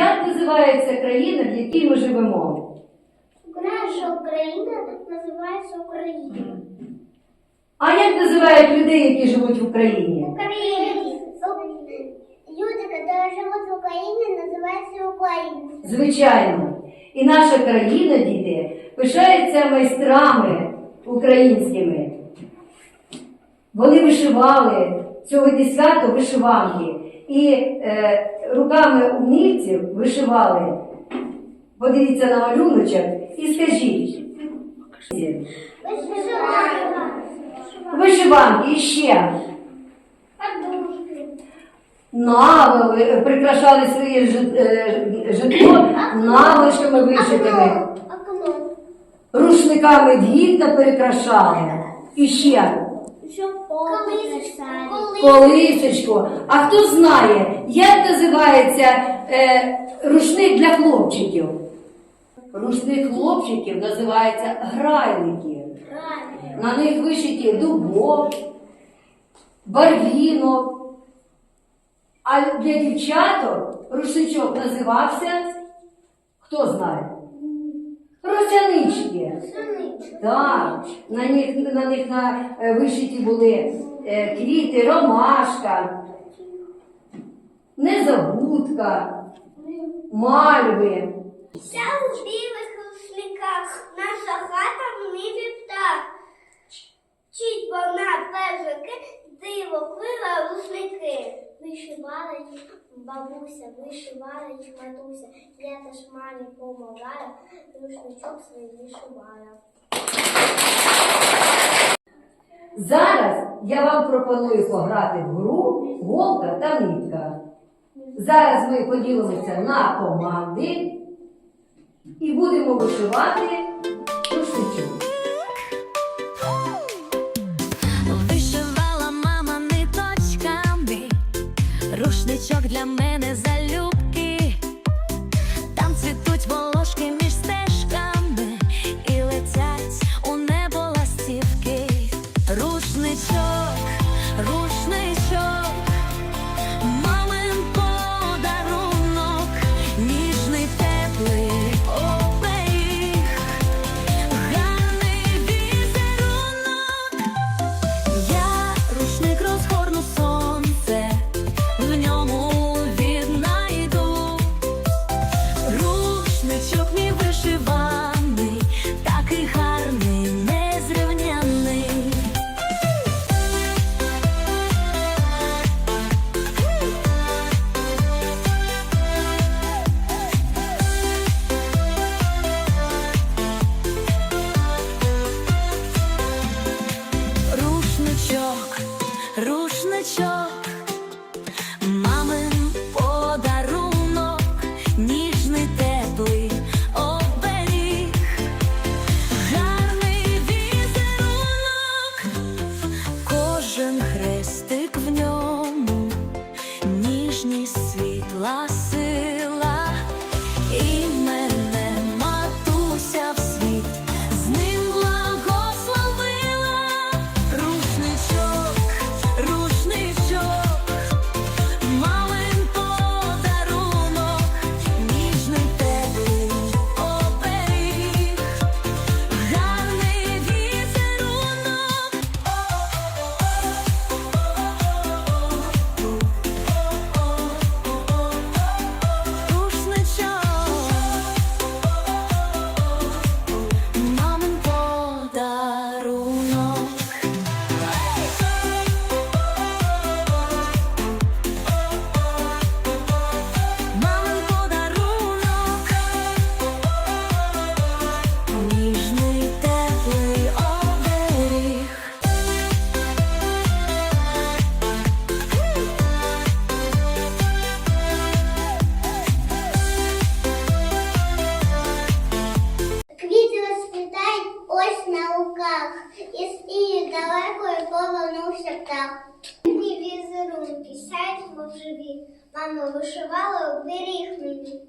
як називається країна, в якій ми живемо? Наша Україна називається Україна. А як називають людей, які живуть в Україні? Українці. Люди, які живуть в Україні, називаються українці. Звичайно. І наша країна, діти, пишається майстрами українськими. Вони вишивали сьогодні свято вишиванки. І е, руками умільців вишивали. Подивіться на малюночок і скажіть. Вишиванки і ще. Навили, прикрашали своє е, житло навишками вишитими. Рушниками вікна перекрашали. І ще Колисочку. А хто знає, як називається е, рушник для хлопчиків? Рушник хлопчиків називається грайлики. На них вишиті дубок, барвінок. А для дівчаток рушничок називався, хто знає? Росянички. Так, на них, на них на, е, вишиті були е, квіти, ромашка, незабудка, мальви. Вся у білих рушниках, наша хата в небі птах. Чить вона пежики, диво плила рушники. Вишивала їх бабуся, вишивала їх матуся. Я теж мамі помагаю, рушничок свій вишивала. Зараз я вам пропоную пограти в гру голка та нитка. Зараз ми поділимося на команди і будемо вишивати для мене залюбки, візерунки, був живі. Мама вишивала оберіг мені.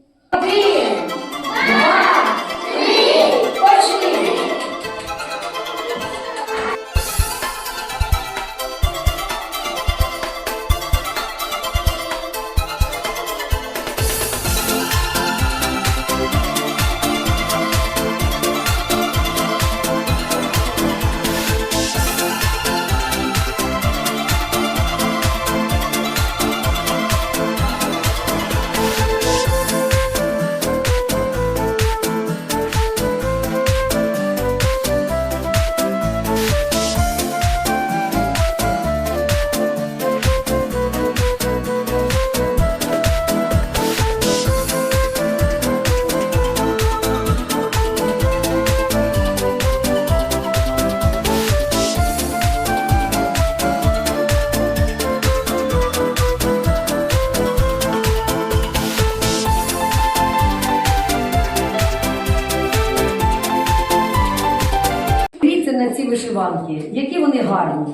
Вишиванки, які вони гарні.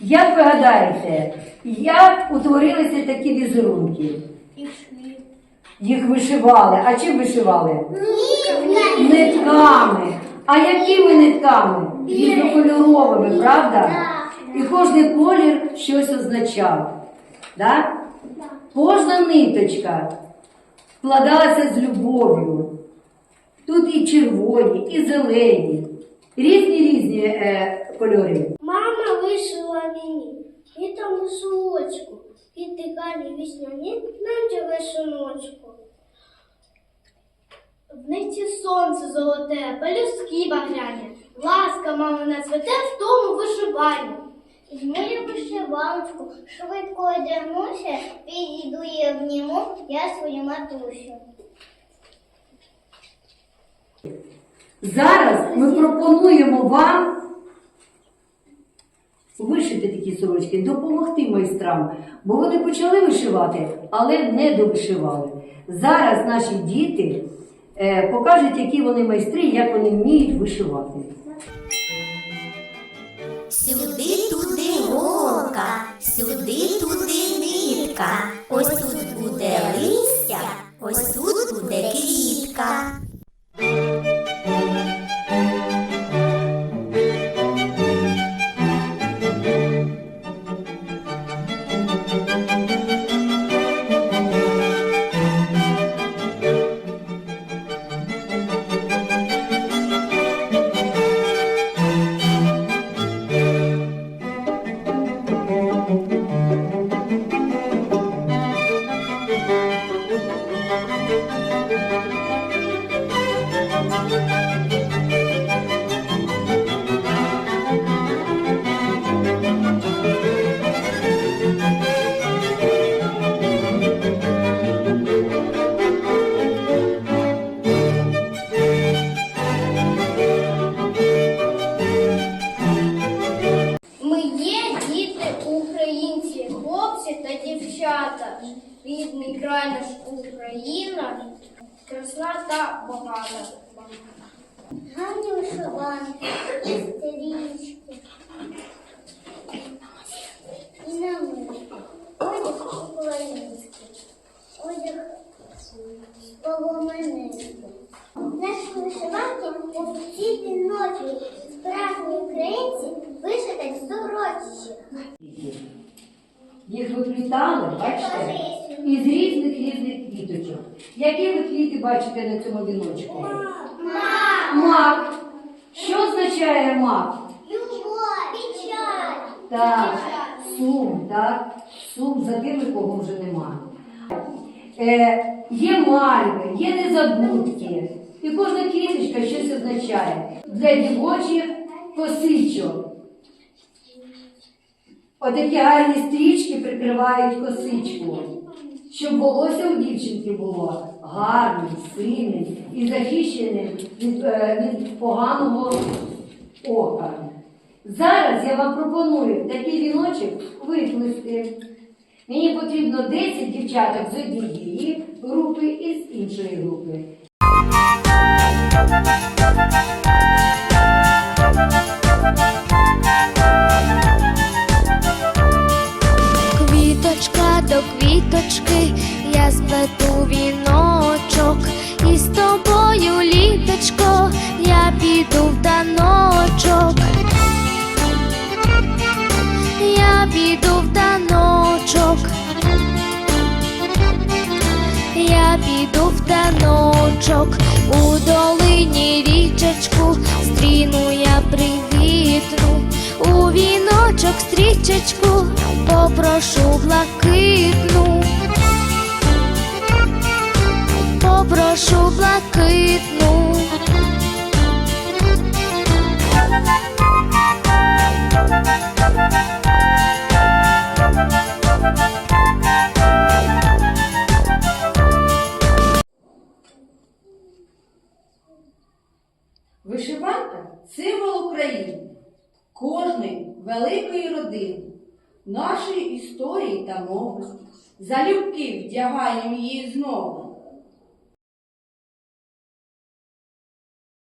Як ви гадаєте, як утворилися такі візерунки? Їх вишивали. А чим вишивали? Нитками. А якими нитками? Різнокольоровими, правда? І кожен колір щось означав. Да? Кожна ниточка вкладалася з любов'ю. Тут і червоні, і зелені, різні різні е, кольори. Мама вишила мені і там вишивочку, і тихані вісняні, наче вишиночку. В ниці сонце золоте, пелюстки багряні, ласка мамина цвете в тому вишиванні. Я вишиваночку, швидко одягнуся, підійду і обніму я свою матусю. Зараз ми пропонуємо вам вишити такі сорочки, допомогти майстрам, бо вони почали вишивати, але не довишивали. Зараз наші діти е, покажуть, які вони майстри, як вони вміють вишивати. Сюди туди голка, сюди туди нитка. Ось тут буде листя, багата. Гарні вишиванки, стрічки. І намисти. Одяг український, одяг поломинистий. Наші вишиванки у всі ночі справжні українці вишитать сорочі. Їх виплітали, бачите, із різних різних квіточок. Які ви квіти бачите на цьому віночку? Мак. Що означає мак? Любов, печаль. Так, сум, так, сум за тими, кого вже нема. Е, є мальви, є незабудки. І кожна квіточка щось означає. Для дівочих косичок. Отакі гарні стрічки прикривають косичку, щоб волосся у дівчинки було гарним, сильним і захищеним від, е, від поганого ока. Зараз я вам пропоную такий віночок виплести. Мені потрібно 10 дівчаток з однієї групи і з іншої групи. У віночок, і з тобою, літочко, я піду в таночок. Я піду в таночок. Я піду в таночок, у долині річечку, стріну я привітну, у віночок стрічечку, попрошу блакитну, попрошу блакитну. Великої родини, нашої історії та мови. Залюбки вдягаємо її знову.